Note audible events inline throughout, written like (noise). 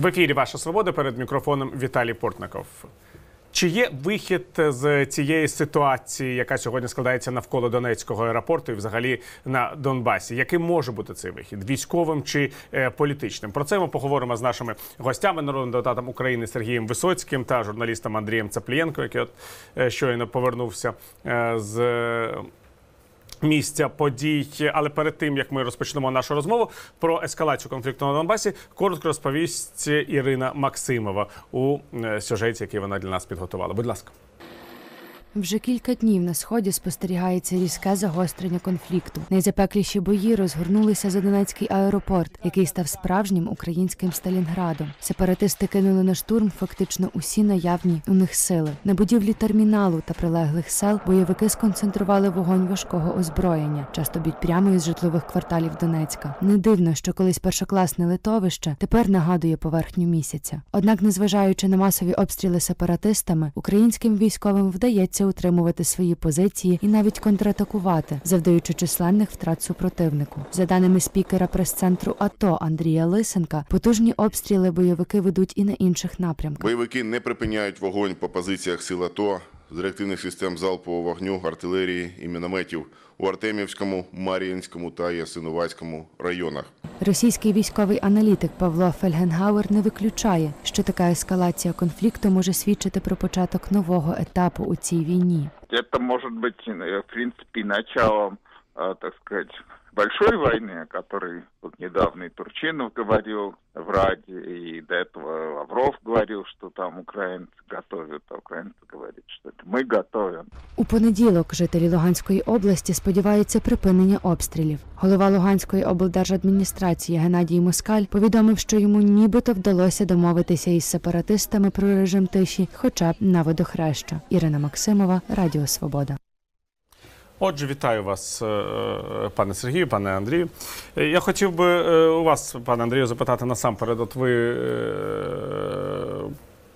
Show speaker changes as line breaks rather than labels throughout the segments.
В ефірі Ваша Свобода перед мікрофоном Віталій Портников. Чи є вихід з цієї ситуації, яка сьогодні складається навколо Донецького аеропорту і взагалі на Донбасі? Яким може бути цей вихід? Військовим чи е, політичним? Про це ми поговоримо з нашими гостями, народним депутатом України Сергієм Висоцьким та журналістом Андрієм Цаплієнко, який от е, щойно повернувся е, з. Місця подій. Але перед тим як ми розпочнемо нашу розмову про ескалацію конфлікту на Донбасі, коротко розповість Ірина Максимова у е, сюжеті, який вона для нас підготувала. Будь ласка.
Вже кілька днів на сході спостерігається різке загострення конфлікту. Найзапекліші бої розгорнулися за Донецький аеропорт, який став справжнім українським Сталінградом. Сепаратисти кинули на штурм фактично усі наявні у них сили. На будівлі терміналу та прилеглих сел бойовики сконцентрували вогонь важкого озброєння, часто б'ють прямо із житлових кварталів Донецька. Не дивно, що колись першокласне литовище тепер нагадує поверхню місяця. Однак, незважаючи на масові обстріли сепаратистами, українським військовим вдається утримувати свої позиції і навіть контратакувати, завдаючи численних втрат супротивнику. За даними спікера прес-центру АТО Андрія Лисенка, потужні обстріли бойовики ведуть і на інших напрямках.
Бойовики не припиняють вогонь по позиціях сил АТО з реактивних систем залпового вогню, артилерії і мінометів у Артемівському, Мар'їнському та Ясинуватському районах.
Російський військовий аналітик Павло Фельгенгауер не виключає, що така ескалація конфлікту може свідчити про початок нового етапу у цій війні.
Это может быть, э, в принципе, началом, э, так сказать, большой войны, о которой вот недавно и Турчинов говорил в Раде, и до этого Лавров говорил, что там украинцы готовят, а украинцы говорят, что это мы готовим.
У понеділок жителі Луганської області сподіваються припинення обстрілів. Голова Луганської облдержадміністрації Геннадій Москаль повідомив, що йому нібито вдалося домовитися із сепаратистами про режим тиші, хоча б на водохреща. Ірина Максимова, Радіо Свобода.
Отже, вітаю вас, е, пане Сергію, пане Андрію. Е, Я хотів би е, у вас, пане Андрію, запитати насамперед. От ви е,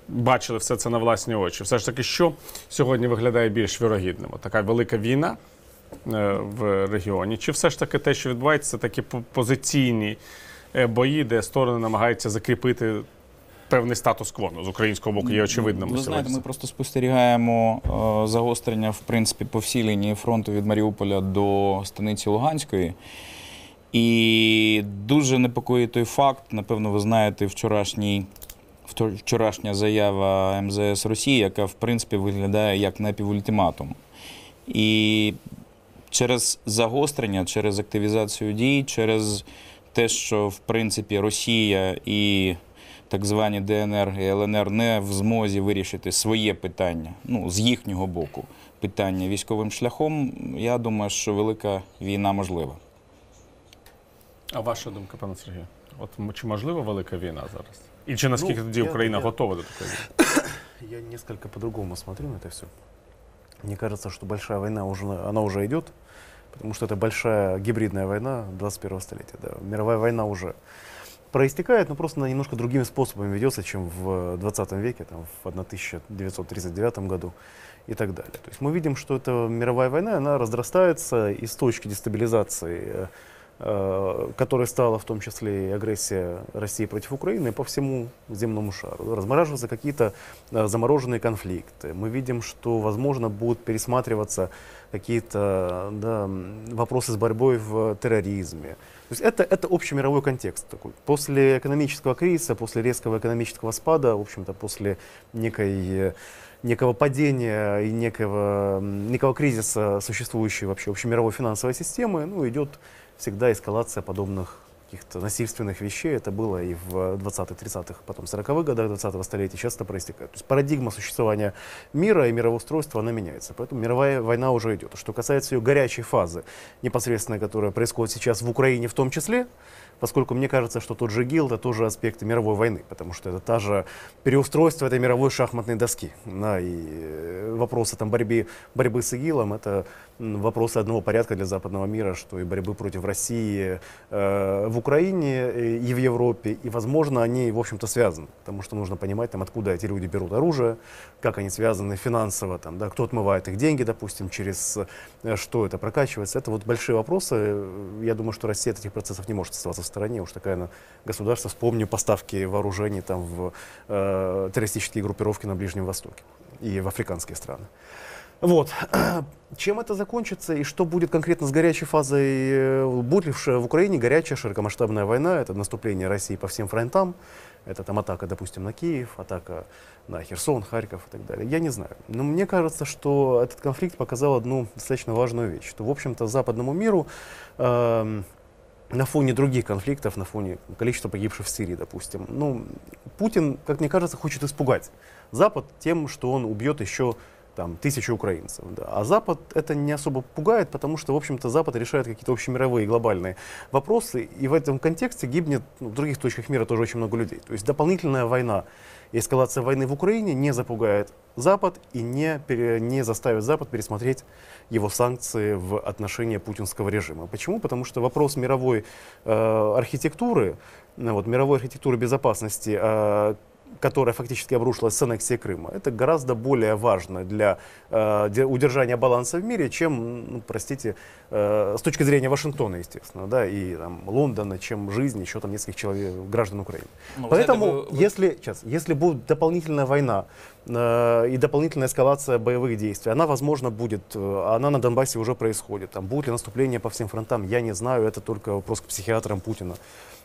бачили все це на власні очі. Все ж таки, що сьогодні виглядає більш вірогідним? Така велика війна е, в регіоні? Чи все ж таки те, що відбувається, це такі позиційні е, бої, де сторони намагаються закріпити певний статус-кво? Ну, з українського боку є очевидним.
Ви знаєте, ми просто спостерігаємо е, загострення в принципі по всій лінії фронту від Маріуполя до станиці Луганської. І дуже непокоїть той факт, напевно, ви знаєте, вчорашній, вчорашня заява МЗС Росії, яка в принципі виглядає як напівультиматум. І через загострення, через активізацію дій, через те, що в принципі Росія і так звані ДНР і ЛНР не в змозі вирішити своє питання, ну з їхнього боку, питання військовим шляхом. Я думаю, що велика війна можлива.
А ваша думка, пане Сергію? От чи можлива велика війна зараз? І чи наскільки
Ну,
тоді
я-
Україна
я-
готова до такої війни? (coughs)
Я несколько по-другому смотрю на это все. Мне кажется, что большая война уже, она уже идет, потому что это большая гибридная война 21 столетия. Да. Мировая война уже проистекает, но просто она немножко другими способами ведется, чем в 20 веке, там, в 1939 году и так далее. То есть мы видим, что эта мировая война, она разрастается из точки дестабилизации э, э, которой стала в том числе и агрессия России против Украины по всему земному шару. Размораживаются какие-то э, замороженные конфликты. Мы видим, что, возможно, будут пересматриваться какие-то да, вопросы с борьбой в терроризме. То есть это, это общемировой контекст такой. После экономического кризиса, после резкого экономического спада, в общем-то, после некой э, некого падения и некого, некого кризиса существующей вообще общемировой финансовой системы, ну, идет всегда эскалация подобных каких-то насильственных вещей. Это было и в 20-30-х, потом 40-х годах 20-го столетия. Сейчас это проистекает. То есть парадигма существования мира и мировоустройства, она меняется. Поэтому мировая война уже идет. Что касается ее горячей фазы, непосредственно которая происходит сейчас в Украине в том числе, поскольку мне кажется, что тот же ИГИЛ это тоже аспекты мировой войны, потому что это та же переустройство этой мировой шахматной доски. Да, и э, вопросы там борьбы, борьбы с ИГИЛом это вопросы одного порядка для западного мира, что и борьбы против России э, в Украине э, и в Европе. И, возможно, они, в общем-то, связаны. Потому что нужно понимать, там, откуда эти люди берут оружие, как они связаны финансово, там, да, кто отмывает их деньги, допустим, через э, что это прокачивается. Это вот большие вопросы. Я думаю, что Россия от этих процессов не может оставаться в стороне. Уж такая она государство. Вспомню поставки вооружений там, в э, террористические группировки на Ближнем Востоке и в африканские страны. Вот. (clears throat) Чем это закончится и что будет конкретно с горячей фазой? э, Будет ли в Украине горячая широкомасштабная война? Это наступление России по всем фронтам. Это там атака, допустим, на Киев, атака на Херсон, Харьков и так далее. Я не знаю. Но мне кажется, что этот конфликт показал одну достаточно важную вещь, что, в общем-то, западному миру эм, на фоне других конфликтов, на фоне количества погибших в Сирии, допустим, ну, Путин, как мне кажется, хочет испугать Запад тем, что он убьет еще там, тысячи украинцев. Да. А Запад это не особо пугает, потому что, в общем-то, Запад решает какие-то общемировые глобальные вопросы, и в этом контексте гибнет ну, в других точках мира тоже очень много людей. То есть дополнительная война, эскалация войны в Украине не запугает Запад и не, пере- не заставит Запад пересмотреть его санкции в отношении путинского режима. Почему? Потому что вопрос мировой э, архитектуры, вот, мировой архитектуры безопасности, э, которая фактически обрушилась с аннексией Крыма, это гораздо более важно для э, де- удержания баланса в мире, чем, ну, простите, э, с точки зрения Вашингтона, естественно, да, и там, Лондона, чем жизнь еще там нескольких человек, граждан Украины.
Ну,
Поэтому,
ви-
если, сейчас, если будет дополнительная война э, и дополнительная эскалация боевых действий, она, возможно, будет, э, она на Донбассе уже происходит. Там будет ли наступление по всем фронтам, я не знаю, это только вопрос к психиатрам Путина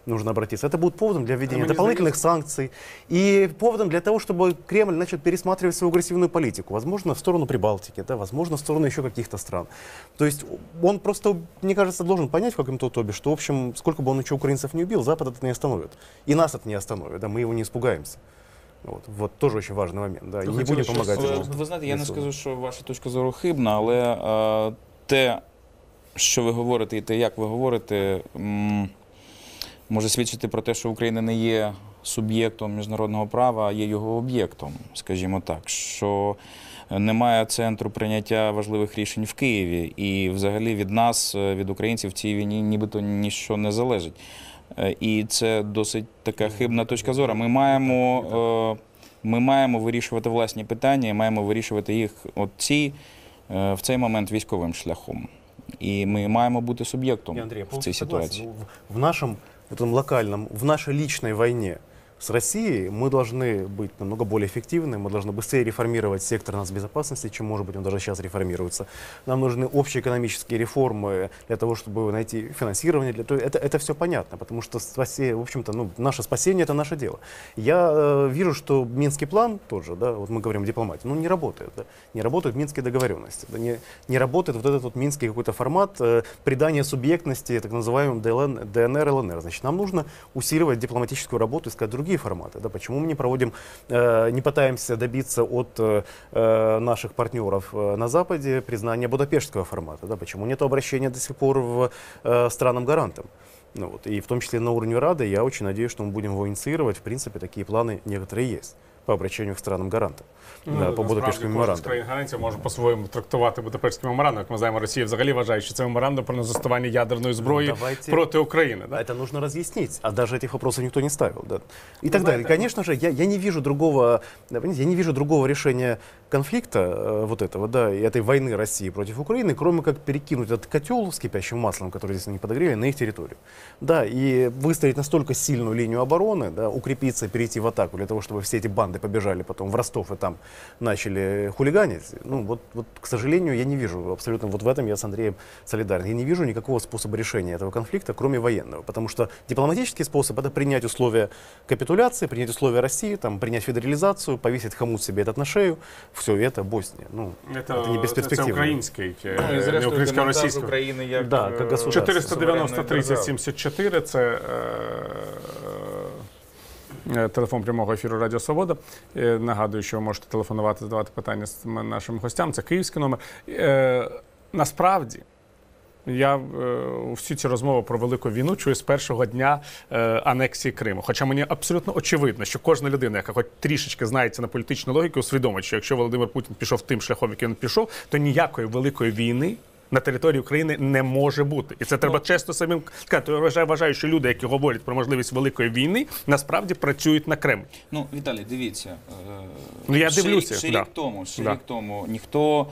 нужно обратиться. Это будет поводом для введения
мне
дополнительных санкций и поводом для того, чтобы Кремль начал пересматривать свою агрессивную политику. Возможно, в сторону Прибалтики, да, возможно, в сторону еще каких-то стран. То есть он просто, мне кажется, должен понять в каком-то тобе, что, в общем, сколько бы он еще украинцев не убил, Запад это не остановит. И нас это не остановит, да, мы его не испугаемся. Вот, вот тоже очень важный момент, да, и
Ну,
не
хотели
будем
щось,
помогать
Ви,
ему.
ви знаєте, я не
Висунути.
скажу, що ваша точка зору хибна, але е, те, що ви говорите, і те, як ви говорите, м, може свідчити про те, що Україна не є суб'єктом міжнародного права, а є його об'єктом, скажімо так, що немає центру прийняття важливих рішень в Києві, і взагалі від нас, е, від українців, в цій війні нібито ніщо не залежить. Е, І це досить така хибна точка зору. Ми маємо, е, ми маємо вирішувати власні питання, і маємо вирішувати їх от ці, в цей момент військовим шляхом. І ми маємо бути суб'єктом в цій ситуації.
Ну, в- вот этом локальном, в нашей личной войне с Россией мы должны быть намного более эффективны, мы должны быстрее реформировать сектор нацбезопасности, чем, может быть, он даже сейчас реформируется. Нам нужны общие экономические реформы для того, чтобы найти финансирование. Для... то- Это, это все понятно, потому что спасе- в общем-то, ну, наше спасение – это наше дело. Я э, вижу, что Минский план тот же, да, вот мы говорим о дипломатии, ну, не работает. Да, не работают минские договоренности, да, не, не работает вот этот вот минский какой-то формат э, придания субъектности так называемым ДЛН, ДНР, ЛНР. Значит, нам нужно усиливать дипломатическую работу, искать другие форматы. Да, почему мы не проводим, э, не пытаемся добиться от э, наших партнеров э, на Западе признания Будапештского формата? Да, почему нет обращения до сих пор в э, странам-гарантам? Ну, вот, и в том числе на уровне Рады, я очень надеюсь, что мы будем его инициировать. В принципе, такие планы некоторые есть по обращению к странам-гарантам. да, по
насправді
Будапештському
кожен з
меморандуму.
країн гарантів може по-своєму трактувати Будапештський меморандум. Як ми знаємо, Росія взагалі вважає, що це меморандум про незастосування ядерної зброї
давайте-
проти України. Да?
Это нужно разъяснить, а даже этих вопросов никто не ставил. Да. И так далее. Конечно же, я, я не вижу другого, да, понимаете, я не вижу другого решения конфликта э, вот этого, да, и этой войны России против Украины, кроме как перекинуть этот котел с кипящим маслом, который здесь они подогрели, на их территорию. Да, и выстроить настолько сильную линию обороны, да, укрепиться и перейти в атаку для того, чтобы все эти банды побежали потом в Ростов и там начали хулиганить. Ну, вот, вот, к сожалению, я не вижу абсолютно, вот в этом я с Андреем солидарен. Я не вижу никакого способа решения этого конфликта, кроме военного. Потому что дипломатический способ – это принять условия капитуляции, принять условия России, там, принять федерализацию, повесить хомут себе этот на шею. Все, и это Боснія. Ну,
Це,
это не
це
бесперспективно.
український, е,
Ну, і
не
зрештою,
українська, а
демонтаж
російська.
України як
Да,
е,
як государство.
490 30
держави.
74 це е, е, телефон прямого ефіру Радіо Свобода. Е, Нагадую, що ви можете телефонувати, задавати питання з нашим гостям. Це київський номер. Е, Насправді. Я е, всю ці розмови про велику війну чую з першого дня е, анексії Криму. Хоча мені абсолютно очевидно, що кожна людина, яка хоч трішечки знається на політичну логіку, усвідомить, що якщо Володимир Путін пішов тим шляхом, який він пішов, то ніякої великої війни на території України не може бути. І це треба чесно самим сказати. Я вважаю, що люди, які говорять про можливість великої війни, насправді працюють на Кремль.
Ну, Віталій, дивіться. е,
Ну, я
ще
дивлюся,
рік- Ще
да.
рік тому, ще
Да.
рік тому ніхто.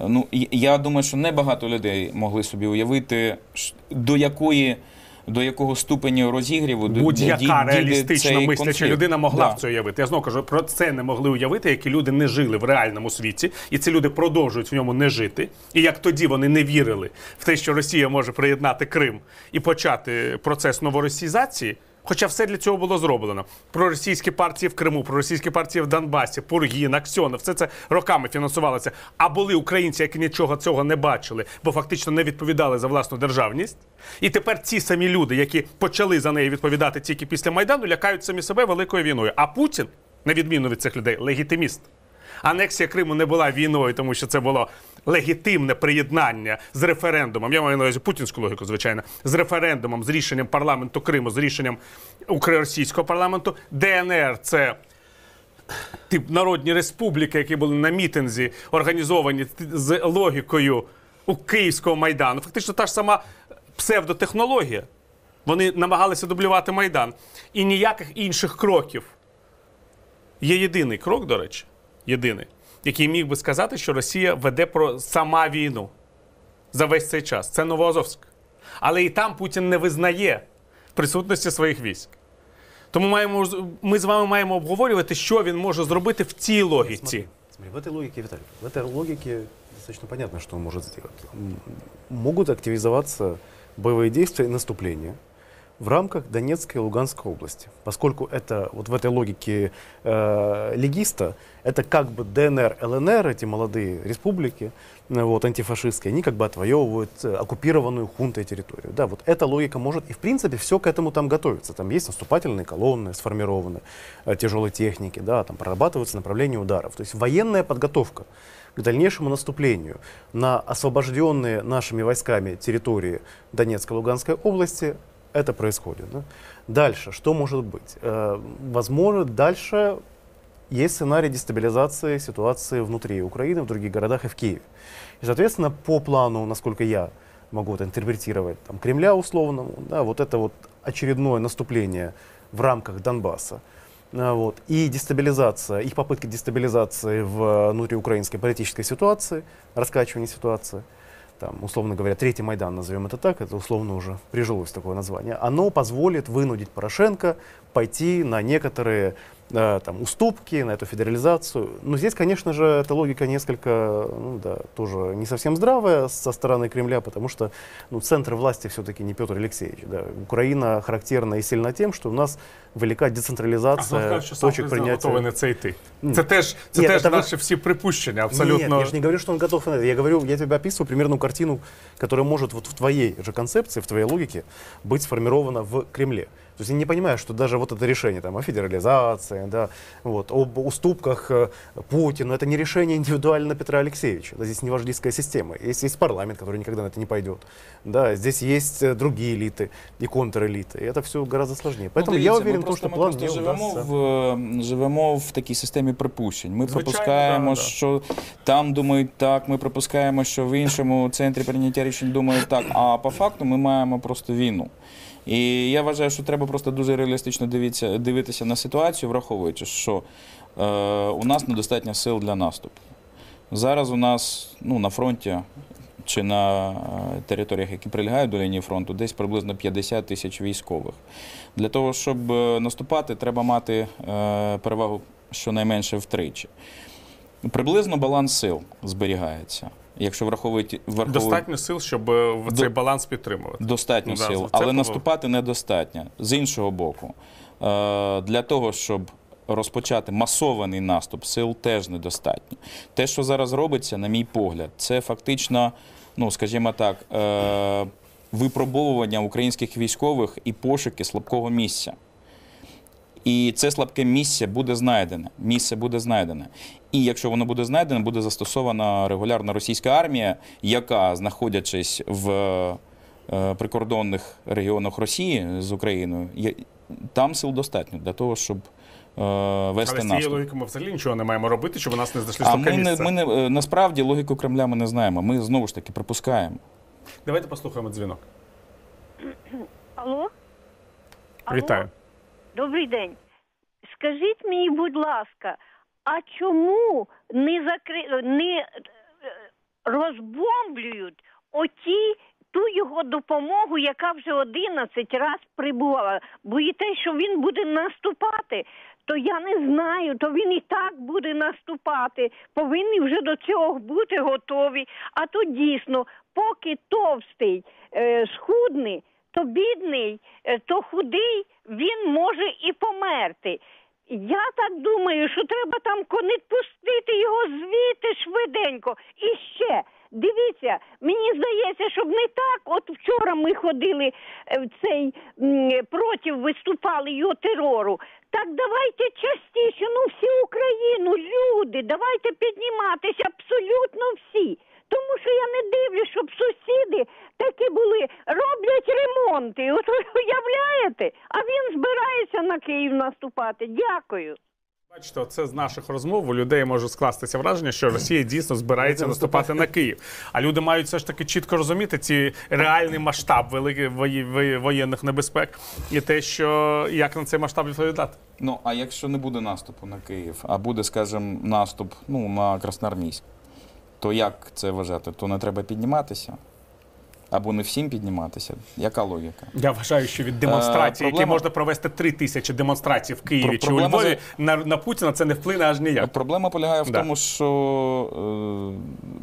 Ну, я думаю, що небагато людей могли собі уявити, до якої. До якого ступеню розігріву
Будь-яка
реалістична
реалістично мисляча людина могла
Да.
в це уявити. Я знову кажу, про це не могли уявити, які люди не жили в реальному світі, і ці люди продовжують в ньому не жити. І як тоді вони не вірили в те, що Росія може приєднати Крим і почати процес новоросійзації. Хоча все для цього було зроблено. Проросійські партії в Криму, проросійські партії в Донбасі, Пургін, Аксьонов, все це роками фінансувалося. А були українці, які нічого цього не бачили, бо фактично не відповідали за власну державність. І тепер ці самі люди, які почали за неї відповідати тільки після Майдану, лякають самі себе великою війною. А Путін, на відміну від цих людей, легітиміст. Анексія Криму не була війною, тому що це було легітимне приєднання з референдумом. Я маю на увазі путінську логіку, звичайно, з референдумом, з рішенням парламенту Криму, з рішенням українського парламенту. ДНР це. Тип народні республіки, які були на мітинзі, організовані з логікою у Київського майдану. Фактично та ж сама псевдотехнологія. Вони намагалися дублювати майдан. І ніяких інших кроків. Є єдиний крок, до речі, єдиний, який міг би сказати, що Росія веде про сама війну за весь цей час. Це Новоазовськ. Але і там Путін не визнає присутності своїх військ. Тому маємо, ми з вами маємо обговорювати, що він може зробити в цій логіці.
Смотри, смотри, в этой логике, Виталий, в этой логике достаточно понятно, что он может сделать. М, Могут активизоваться боевые действия и наступления В рамках Донецкой и Луганской области, поскольку это вот в этой логике э, легиста, это как бы ДНР, ЛНР, эти молодые республики, э, вот, антифашистские, они как бы отвоевывают э, оккупированную хунтой территорию. Да, вот эта логика может, и в принципе все к этому там готовится. Там есть наступательные колонны сформированы, э, тяжелой техники, да, там прорабатываются направления ударов. То есть военная подготовка к дальнейшему наступлению на освобожденные нашими войсками территории Донецкой и Луганской области, это происходит. да. Дальше, что может быть? Э, Возможно, дальше есть сценарий дестабилизации ситуации внутри Украины, в других городах и в Киеве. И, соответственно, по плану, насколько я могу это интерпретировать, там, Кремля условно, да, вот это вот очередное наступление в рамках Донбасса, а, вот, и дестабилизация, их попытки дестабилизации в внутриукраинской политической ситуации, раскачивание ситуации, там, условно говоря, третий Майдан, назовем это так, это условно уже прижилось такое название, оно позволит вынудить Порошенко пойти на некоторые э, там, уступки, на эту федерализацию. Но здесь, конечно же, эта логика несколько, ну, да, тоже не совсем здравая со стороны Кремля, потому что ну, центр власти все-таки не Петр Алексеевич. Да. Украина характерна и сильна тем, что у нас велика
А
децентрализация
хто скаже, що сам
точек
президент готовий
принятия.
на це йти.
Ні.
Це теж, це
Ні,
теж
це ви-
наші всі припущення, абсолютно.
Нет, я же не говорю, что он готов на это. Я говорю, я тебе описываю примерную картину, которая может вот в твоей же концепции, в твоей логике быть сформирована в Кремле. То есть я не понимаю, что даже вот это решение там, о федерализации, да, вот, об уступках э, Путину, это не решение индивидуально Петра Алексеевича. Да, здесь не вождистская система. Есть, есть парламент, который никогда на это не пойдет. Да, здесь есть э, другие элиты и контрэлиты. И это все гораздо сложнее. Поэтому
Ну,
я
дивіться,
уверен
ми
в том,
просто,
что
ми
план
просто
не
живемо
удастся.
в, е, живемо в такій системі припущень. Ми
Звичайно,
припускаємо,
да, да.
що там думають так, ми припускаємо, що в іншому центрі прийняття рішень думають так. А по факту ми маємо просто війну. І я вважаю, що треба просто дуже реалістично дивитися, дивитися на ситуацію, враховуючи, що е, у нас недостатньо сил для наступу. Зараз у нас ну, на фронті чи на е, територіях, які прилягають до лінії фронту, десь приблизно 50 тисяч військових. Для того, щоб е, наступати, треба мати е, перевагу щонайменше втричі. Приблизно баланс сил зберігається. Якщо враховують, враховують
Достатньо сил, щоб е, в цей
До-
баланс підтримувати.
достатньо
да,
сил, але
було.
наступати недостатньо. З іншого боку, е, для того, щоб розпочати масований наступ, сил теж недостатньо. Те, що зараз робиться, на мій погляд, це фактично, ну скажімо так, е, випробовування українських військових і пошуки слабкого місця. І це слабке місце буде знайдене. Місце буде знайдене. І якщо воно буде знайдене, буде застосована регулярна російська армія, яка, знаходячись в е, прикордонних регіонах Росії з Україною, там сил достатньо для того, щоб вести
Але з
наступ.
логіки ми взагалі нічого не маємо робити, щоб у нас не знайшли
А
слабке
ми не,
місце.
ми не е, насправді логіку Кремля ми не знаємо. Ми знову ж таки припускаємо.
Давайте послухаємо дзвінок.
Алло? Алло?
Вітаю.
Добрий день. Скажіть мені, будь ласка, а чому не закри... не е, розбомблюють оті ту його допомогу, яка вже 11 раз прибувала? Боїтесь, що він буде наступати? То я не знаю, то він і так буде наступати. Повинні вже до цього бути готові. А то дійсно, поки товстий, е, схудний, то бідний, е, то худий, він може і померти. Я так думаю, що треба там конець пустити його звідти швиденько. І ще. Дивіться, мені здається, щоб не так. От вчора ми ходили е, в цей проти виступали його терору. Так давайте частіше, ну всі Україну, люди, давайте підніматися абсолютно всі. Тому що я не дивлюсь, щоб сусіди такі були, роблять ремонти. От ви уявляєте? А він збирається на Київ наступати. Дякую.
Бачите, це з наших розмов у людей може скластися враження, що Росія дійсно збирається наступати на Київ. А люди мають все ж таки чітко розуміти ці реальний масштаб великих воєнних небезпек і те, що як на цей масштаб відповідати.
Ну а якщо не буде наступу на Київ, а буде, скажімо, наступ ну, на Красноармійськ, то як це вважати? То не треба підніматися? Або не всім підніматися? Яка логіка?
Я вважаю, що від демонстрацій,
Е,
які можна провести три тисячі демонстрацій в Києві
Про-
чи у Львові, на, на Путіна це не вплине аж ніяк.
Проблема полягає в
Да.
тому, що е,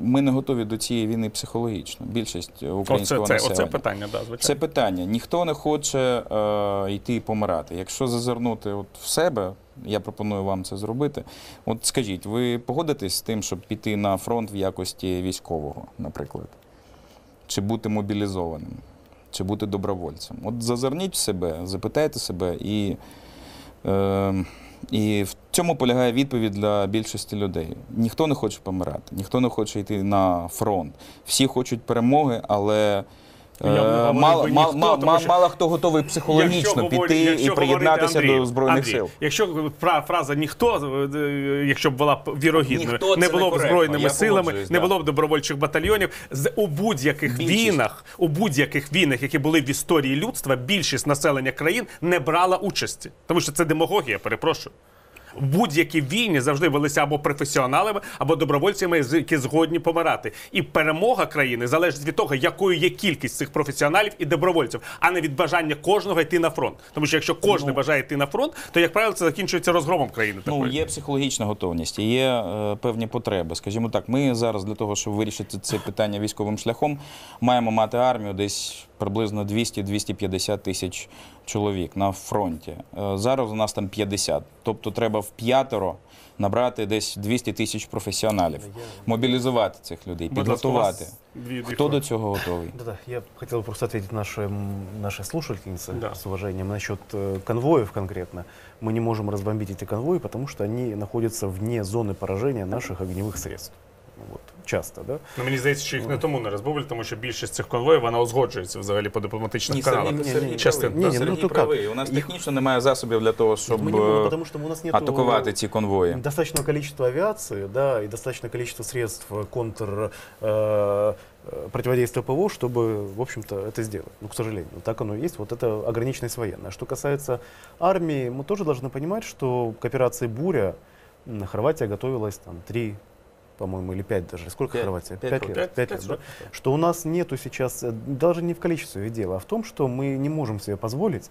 ми не готові до цієї війни психологічно. Більшість українського
це,
населення.
оце питання, да, звичайно.
Це питання. Ніхто не хоче е, йти і помирати. Якщо зазирнути от в себе, я пропоную вам це зробити. От скажіть, ви погодитесь з тим, щоб піти на фронт в якості військового, наприклад? Чи бути мобілізованим, чи бути добровольцем? От зазирніть в себе, запитайте себе і. Е, і в цьому полягає відповідь для більшості людей. Ніхто не хоче помирати, ніхто не хоче йти на фронт. Всі хочуть перемоги, але
Я
е, мало,
би ніхто,
мало,
тому що-
мало хто готовий психологічно
говорити-
піти
якщо
і приєднатися
Андрій,
до Збройних
Андрій,
сил.
Якщо фра- фраза ніхто, е, якщо б була вірогідною,
Ніхто
не було б збройними силами, не було б добровольчих батальйонів. З у будь-яких війнах, у будь-яких війнах, які були в історії людства, більшість населення країн не брала участі, тому що це демагогія. Перепрошую. Будь-які війни завжди велися або професіоналами, або добровольцями, які згодні помирати. І перемога країни залежить від того, якою є кількість цих професіоналів і добровольців, а не від бажання кожного йти на фронт. Тому що якщо кожен бажає йти на фронт, то як правило це закінчується розгромом країни.
Ну,
такої.
є психологічна готовність, є е, певні потреби. Скажімо так, ми зараз для того, щоб вирішити це питання військовим шляхом, маємо мати армію десь приблизно 200-250 тисяч чоловік на фронті. Е, зараз у нас там 50. Тобто треба в п'ятеро набрати десь 200 тисяч професіоналів, мобілізувати цих людей,
Будь ласка, у
підготувати.
вас дві- дві
Хто
хвилини.
до цього готовий?
Да-да, я хотел просто ответить нашей, м, нашей слушательнице
Да.
с уважением насчет э, конвоев конкретно. Мы не можем разбомбить эти конвои, потому что они находятся вне зоны поражения наших огневых средств. Вот, часто, да?
Ну, мені здається, що їх не тому не розбавили, тому що більшість цих конвоїв вона узгоджується взагалі по дипломатичних каналах.
Сергій- Сергій
Частин.
правий. Ні, ні, ну,
Сергій
то
правий.
як?
У нас
Їх-
технічно немає засобів для того, щоб
Мы не можем,
е,
потому что у нас нет
атакувати ці конвої.
достаточного количества авиации, да, и достаточное количество средств контр э, э, противодействия ПВО, чтобы, в общем-то, это сделать. Ну, к сожалению, так оно и есть. Вот это ограниченность военная. Что касается армии, мы тоже должны понимать, что к операции «Буря» м, Хорватия готовилась там три по-моему, или пять даже. Сколько
Пять.
Хорватия?
Пять
лет.
лет.
Пять,
Пять
лет,
лет,
да?
да.
Что у нас нету сейчас, э, даже не в количестве дело, а в том, что мы не можем себе позволить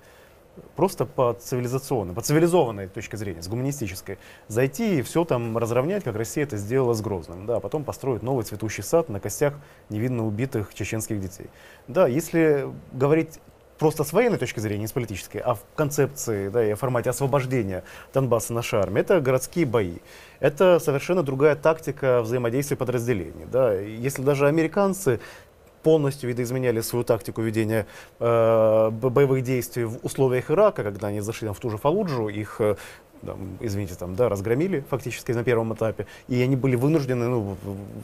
просто по цивилизационной, по цивилизованной точке зрения, с гуманистической, зайти и все там разровнять, как Россия это сделала с Грозным, да, а потом построить новый цветущий сад на костях невинно убитых чеченских детей. Да, если говорить просто с военной точки зрения, не с политической, а в концепции да, и о формате освобождения Донбасса нашей армии, это городские бои. Это совершенно другая тактика взаимодействия подразделений. Да. Если даже американцы полностью видоизменяли свою тактику ведения э, боевых действий в условиях Ирака, когда они зашли там в ту же Фалуджу, их э, да, м, извините, там, да, разгромили фактически на первом этапе, и они были вынуждены ну,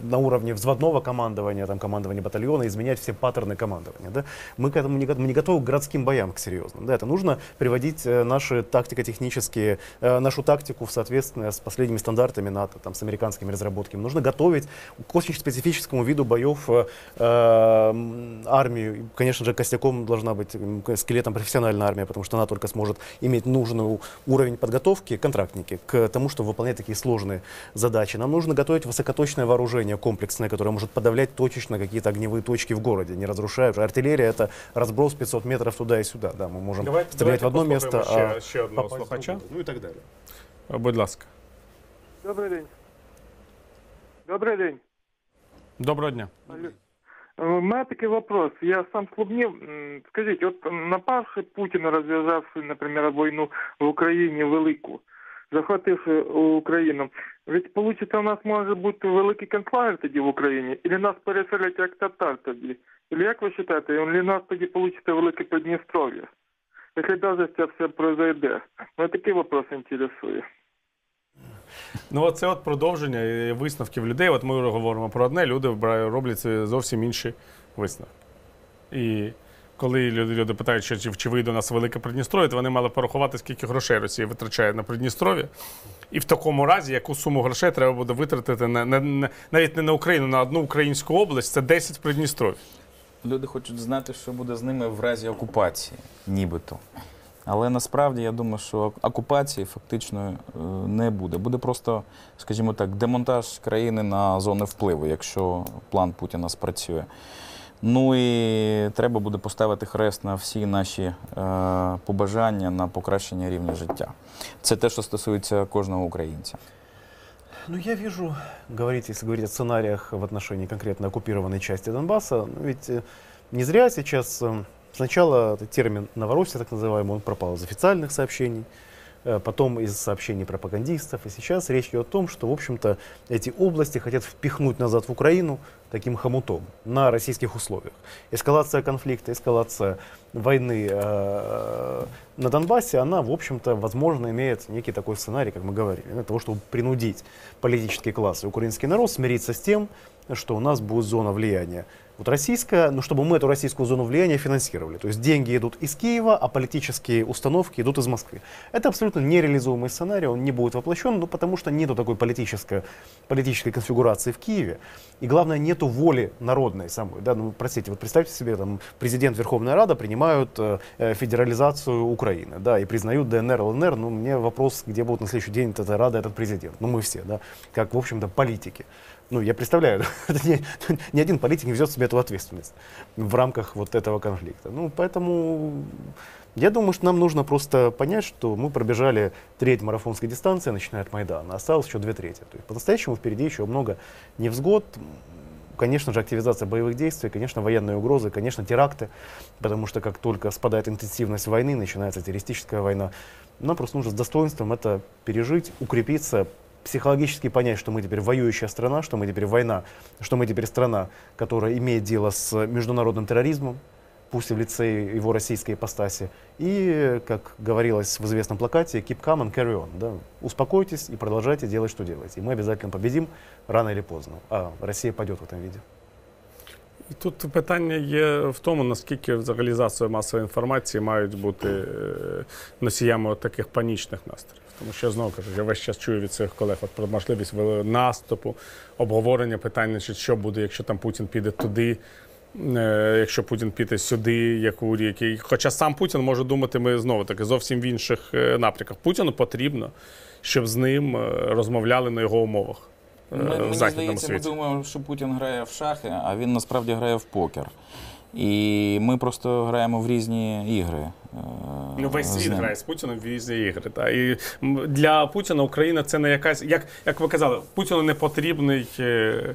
на уровне взводного командования, там, командования батальона изменять все паттерны командования. Да? Мы к этому не, мы не готовы к городским боям, к серьезным. Да? Это нужно приводить э, наши тактико-технические, э, нашу тактику в соответствие с последними стандартами НАТО, там, с американскими разработками. Нужно готовить к очень специфическому виду боев э, э, армию. Конечно же, костяком должна быть скелетом профессиональная армия, потому что она только сможет иметь нужный уровень подготовки, контрактники, к тому, чтобы выполнять такие сложные задачи. Нам нужно готовить высокоточное вооружение комплексное, которое может подавлять точечно какие-то огневые точки в городе, не разрушая. Артиллерия — это разброс 500 метров туда и сюда. Да, мы можем стрелять в одно место,
ще,
а
ще одного слухача.
Ну и так далее.
Будь ласка.
Добрий день. Добрий день.
Доброго дня.
Алло. Е, У мене такий вопрос. Я сам Клубнів. Скажіть, от напавши Путін, розв'язавши, наприклад, війну в Україні велику, захвативши Україну, ведь виходить, у нас може бути великий концлагер тоді в Україні, і нас переселять як татар тоді. Или як ви вважаєте, і нас тоді вийде велике Придністров'я? Якщо навіть це все произойде. Мене такий вопрос інтересує.
Ну, це от продовження висновків людей. От ми говоримо про одне, люди роблять зовсім інші висновки. І коли люди, люди питають, чи, чи вийде у нас велике Придністров'я, то вони мали порахувати, скільки грошей Росія витрачає на Придністров'я. І в такому разі, яку суму грошей треба буде витратити на, на, на навіть не на Україну, на одну українську область, це 10 Придністров'я.
Люди хочуть знати, що буде з ними в разі окупації, нібито. Але насправді я думаю, що окупації фактично е, не буде. Буде просто, скажімо так, демонтаж країни на зони впливу, якщо план Путіна спрацює. Ну і треба буде поставити хрест на всі наші е, побажання на покращення рівня життя. Це те, що стосується кожного українця.
Ну, я вижу, говорить, если говорить о сценариях в отношении конкретно оккупированной части Донбасса, ну, ведь э, не зря сейчас э, сначала этот термин «Новороссия», так называемый, он пропал из официальных сообщений, э, потом из сообщений пропагандистов, и сейчас речь идет о том, что, в общем-то, эти области хотят впихнуть назад в Украину таким хомутом на российских условиях. Эскалация конфликта, эскалация войны э, на Донбассе, она, в общем-то, возможно, имеет некий такой сценарий, как мы говорили, для того, чтобы принудить политический класс и украинский народ смириться с тем, что у нас будет зона влияния. Вот российская, но чтобы мы эту российскую зону влияния финансировали. То есть деньги идут из Киева, а политические установки идут из Москвы. Это абсолютно нереализуемый сценарий, он не будет воплощен, ну, потому что нету такой политической, политической конфигурации в Киеве. И главное, нету воли народной самой. Да? Ну, простите, вот представьте себе, там, президент Верховная Рада принимают э, э, федерализацию Украины, да, и признают ДНР, ЛНР. Ну, мне вопрос, где будут на следующий день эта Рада, этот президент. Ну, мы все, да, как, в общем-то, политики. Ну, я представляю, (laughs) (laughs) не- ни один политик не взял себе эту ответственность в рамках вот этого конфликта. Ну, поэтому я думаю, что нам нужно просто понять, что мы пробежали треть марафонской дистанции, начиная от Майдана, осталось еще две трети. То есть по-настоящему впереди еще много невзгод, конечно же, активизация боевых действий, конечно, военные угрозы, конечно, теракты, потому что как только спадает интенсивность войны, начинается террористическая война. Нам просто нужно с достоинством это пережить, укрепиться, психологически понять, что мы теперь воюющая страна, что мы теперь война, что мы теперь страна, которая имеет дело с международным терроризмом, пусть и в лице его российской ипостаси. И, как говорилось в известном плакате, keep calm and carry on. Да? Успокойтесь и продолжайте делать, что делаете. И мы обязательно победим рано или поздно. А Россия пойдет в этом виде.
І тут питання є в тому, наскільки взагалі засоби масової інформації мають бути е, носіями от таких панічних настроїв. Тому що знову кажу, я весь час чую від своїх колег от про можливість наступу, обговорення питання, чи що буде, якщо там Путін піде туди. е, Якщо Путін піде сюди, як урі, який. Хоча сам Путін може думати, ми знову таки зовсім в інших е, напрямках. Путіну потрібно, щоб з ним е, розмовляли на його умовах
Ми-
в
Мені здається, ми думаємо, що Путін грає в шахи, а він насправді грає в покер. І ми просто граємо в різні ігри. е,
Ну, весь світ грає з Путіним в різні ігри. Та. І для Путіна Україна це не якась. Як, як ви казали, Путіну не потрібний е,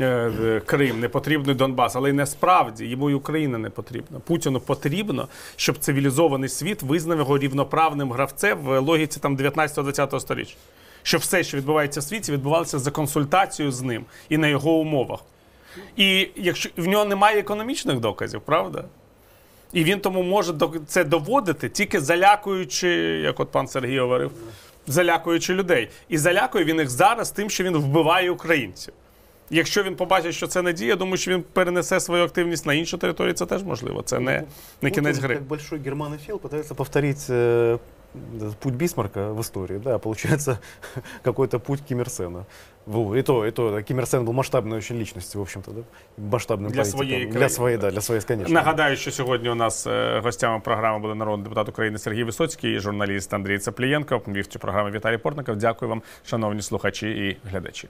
е, Крим, не потрібний Донбас, але й насправді йому і Україна не потрібна. Путіну потрібно, щоб цивілізований світ визнав його рівноправним гравцем в логіці там 19-20 століття. Щоб все, що відбувається в світі, відбувалося за консультацією з ним і на його умовах. І якщо в нього немає економічних доказів, правда? І він тому може це доводити, тільки залякуючи, як от пан Сергій говорив, залякуючи людей. І залякує він їх зараз тим, що він вбиває українців. Якщо він побачить, що це не діє, я думаю, що він перенесе свою активність на іншу територію. Це теж можливо. Це не, не кінець гри.
как большой германофил, пытается повторить э, путь Бисмарка в истории. Да, получается (laughs) какой-то путь Ким Ир Сена. Во, И то, и то, Ким Ир Сен был масштабной очень личностью, в общем-то, да? Масштабным
Для
политиком.
своей
Для
краины.
своей, да, для своей, конечно.
Нагадаю, що сьогодні у нас е, гостями програми буде народний депутат України Сергій Висоцький і журналіст Андрій Цеплієнко. Вів цю програму Віталій Портников. Дякую вам, шановні слухачі і глядачі.